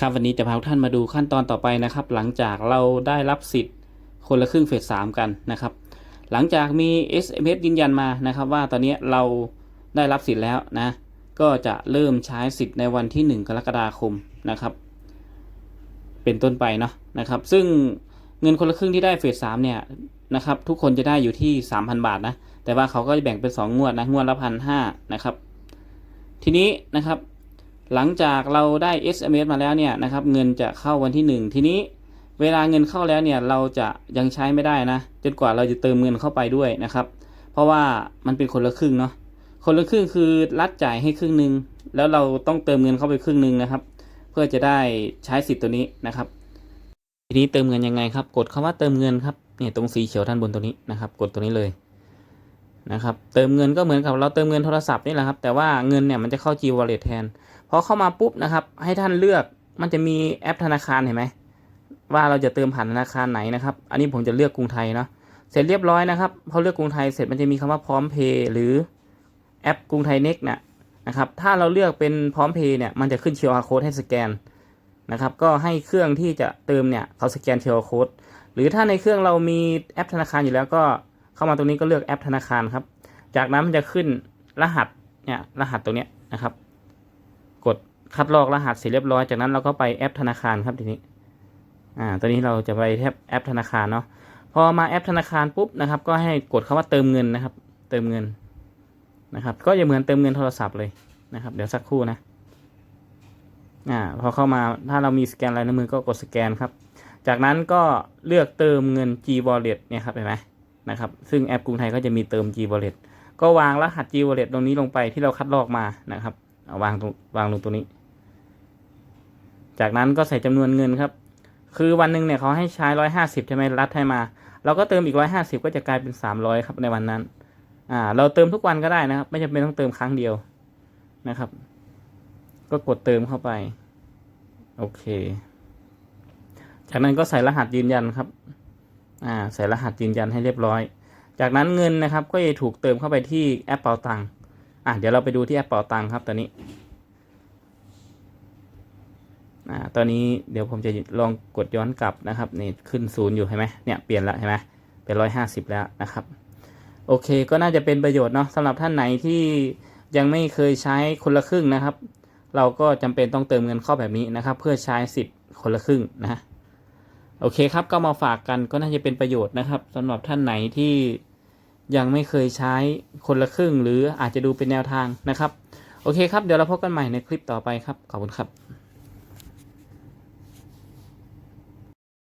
ครับวันนี้จะพาท่านมาดูขั้นตอนต่อไปนะครับ หลังจากเราได้รับสิทธิ์คนละครึ่งเฟสสามกันนะครับ หลังจากมี SMS ยืนยันมานะครับ ว่าตอนนี้เราได้รับสิทธิ์แล้วนะ ก็จะเริ่มใช้สิทธิ์ในวันที่ 1 กรกฎาคมนะครับ เป็นต้นไปเนาะนะครับ ซึ่งเงินคนละครึ่งที่ได้เฟสสามเนี่ยนะครับ ทุกคนจะได้อยู่ที่ 3,000 บาทนะ แต่ว่าเขาก็จะแบ่งเป็น 2 งวดนะ งวดละพันห้านะครับ ทีนี้นะครับ หลังจากเราได้ SMS มาแล้วเนี่ยนะครับเงินจะเข้าวันที่ 1 ทีนี้เวลาเงินเข้าแล้วเนี่ยเราจะยังใช้ไม่ได้นะจนกว่าเราจะเติมเงินเข้าไปด้วยนะครับ เพราะว่ามันเป็นคนละครึ่งเนาะคนละครึ่งคือรัฐจ่ายให้ครึ่งหนึ่งแล้วเราต้องเติมเงินเข้าไปครึ่งหนึ่งนะครับ เพื่อจะได้ใช้สิทธิ์ตัวนี้นะครับ ทีนี้เติมเงินยังไงครับ กดคำว่าเติมเงินครับเนี่ยตรงสีเขียวด้านบนตัวนี้นะครับ กดตัวนี้เลยนะครับ เติมเงินก็เหมือนกับเราเติมเงินโทรศัพท์นี่แหละครับ แต่ว่าเงินเนี่ยมันจะเข้า G Wallet แทน พอเข้ามาปุ๊บนะครับ ให้ท่านเลือกมันจะมีแอปธนาคารเห็นไหมว่าเราจะเติมผ่านธนาคารไหนนะครับ อันนี้ผมจะเลือกกรุงไทยเนาะเสร็จเรียบร้อยนะครับพอเลือกกรุงไทยเสร็จมันจะมีคำว่าพร้อมเพย์หรือแอปกรุงไทยเน็กเนี่ยนะครับ ถ้าเราเลือกเป็นพร้อมเพย์เนี่ยมันจะขึ้น QR code ให้สแกนนะครับ ก็ให้เครื่องที่จะเติมเนี่ยเขาสแกน QR code หรือถ้าในเครื่องเรามีแอปธนาคารอยู่แล้วก็เข้ามาตรงนี้ก็เลือกแอปธนาคารครับ จากนั้นมันจะขึ้นรหัสเนี่ยรหัสตรงเนี้ยนะครับ กดคัดลอกรหัสเสร็จเรียบร้อย จากนั้นเราก็ไปแอปธนาคารครับทีนี้ อ่า ตอนนี้เราจะไปแทบแอปธนาคารเนาะ พอมาแอปธนาคารปุ๊บนะครับ ก็ให้กดคาว่าเติมเงินนะครับ เติมเงินนะครับ ก็จะเหมือนเติมเงินโทรศัพท์เลยนะครับ เดี๋ยวสักครู่นะ อ่า พอเข้ามาถ้าเรามีสแกนลายนิ้วมือก็กดสแกนครับ จากนั้นก็เลือกเติมเงิน G Wallet เนี่ยครับเห็นไหมนะครับ ซึ่งแอปกรุงไทยก็จะมีเติม G Wallet ก็วางรหัส G Wallet ตรงนี้ลงไปที่เราคัดลอกมานะครับาวางตรงวางลงตรงนี้ จากนั้นก็ใส่จำนวนเงินครับ คือวันหนึ่งเนี่ยเขาให้ใช้ร้อยห้าสิบใช่ไหมรัฐให้มา เราก็เติมอีกร้อยห้าสิบก็จะกลายเป็นสามร้อยครับในวันนั้น อ่า เราเติมทุกวันก็ได้นะครับ ไม่จำเป็นต้องเติมครั้งเดียวนะครับ ก็กดเติมเข้าไป โอเค จากนั้นก็ใส่รหัสยืนยันครับ อ่า ใส่รหัสยืนยันให้เรียบร้อย จากนั้นเงินนะครับ ก็จะถูกเติมเข้าไปที่แอปเป๋าตังค์ อะเดี๋ยวเราไปดูที่แอปเป๋าตังค์ครับตอนนี้อ่าตอนนี้เดี๋ยวผมจะลองกดย้อนกลับนะครับนี่ขึ้นศูนย์อยู่ใช่ไหมเนี่ยเปลี่ยนแล้วใช่ไหมเป็นร้อยห้าสิบแล้วนะครับโอเคก็น่าจะเป็นประโยชน์เนาะสำหรับท่านไหนที่ยังไม่เคยใช้คนละครึ่งนะครับ เราก็จำเป็นต้องเติมเงินเข้าแบบนี้นะครับ เพื่อใช้สิทธิ์คนละครึ่งนะโอเคครับก็มาฝากกันก็น่าจะเป็นประโยชน์นะครับสำหรับท่านไหนที่ ยังไม่เคยใช้คนละครึ่ง หรืออาจจะดูเป็นแนวทางนะครับ โอเคครับ เดี๋ยวเราพบกันใหม่ในคลิปต่อไปครับ ขอบคุณครับ